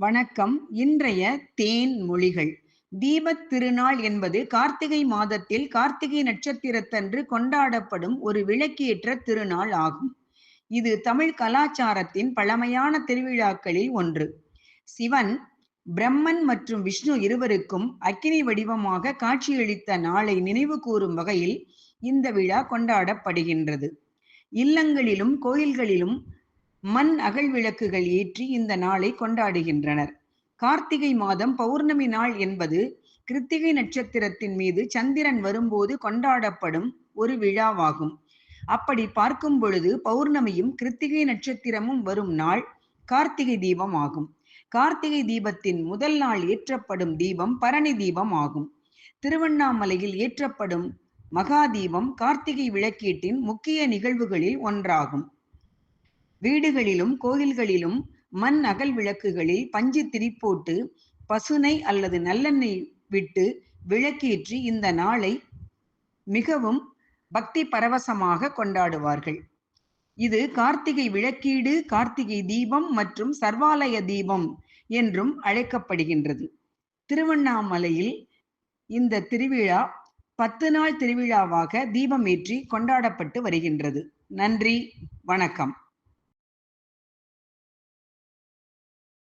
வணக்கம். இன்றைய தேன் மொழிகள். தீபத் திருநாள் என்பது கார்த்திகை மாதத்தில் கார்த்திகை நட்சத்திரத்தன்று கொண்டாடப்படும் ஒரு விளக்கேற்ற திருநாள் ஆகும். இது தமிழ் கலாச்சாரத்தின் பழமையான திருவிழாக்களில் ஒன்று. சிவன் பிரம்மன் மற்றும் விஷ்ணு இருவருக்கும் அக்கினி வடிவமாக காட்சியளித்த நாளை நினைவு கூறும் வகையில் இந்த விழா கொண்டாடப்படுகின்றது. இல்லங்களிலும் கோயில்களிலும் மண் அகல் விளக்குகள் ஏற்றி இந்த நாளை கொண்டாடுகின்றனர். கார்த்திகை மாதம் பௌர்ணமி நாள் என்பது கிருத்திகை நட்சத்திரத்தின் மீது சந்திரன் வரும்போது கொண்டாடப்படும் ஒரு விழாவாகும். அப்படி பார்க்கும் பொழுது பௌர்ணமியும் கிருத்திகை நட்சத்திரமும் வரும் நாள் கார்த்திகை தீபம் ஆகும். கார்த்திகை தீபத்தின் முதல் நாள் ஏற்றப்படும் தீபம் பரணி தீபம் ஆகும். திருவண்ணாமலையில் ஏற்றப்படும் மகா தீபம் கார்த்திகை விளக்கீட்டின் முக்கிய நிகழ்வுகளில் ஒன்றாகும். வீடுகளிலும் கோயில்களிலும் மண் அகல் விளக்குகளில் பஞ்சு திரிப்போட்டு பசுனை அல்லது நல்லெண்ணெய் விட்டு விளக்கேற்றி இந்த நாளை மிகவும் பக்தி பரவசமாக கொண்டாடுவார்கள். இது கார்த்திகை விளக்கீடு கார்த்திகை தீபம் மற்றும் சர்வாலய தீபம் என்றும் அழைக்கப்படுகின்றது. திருவண்ணாமலையில் இந்த திருவிழா பத்து நாள் திருவிழாவாக தீபம் ஏற்றி கொண்டாடப்பட்டு வருகின்றது. நன்றி வணக்கம்.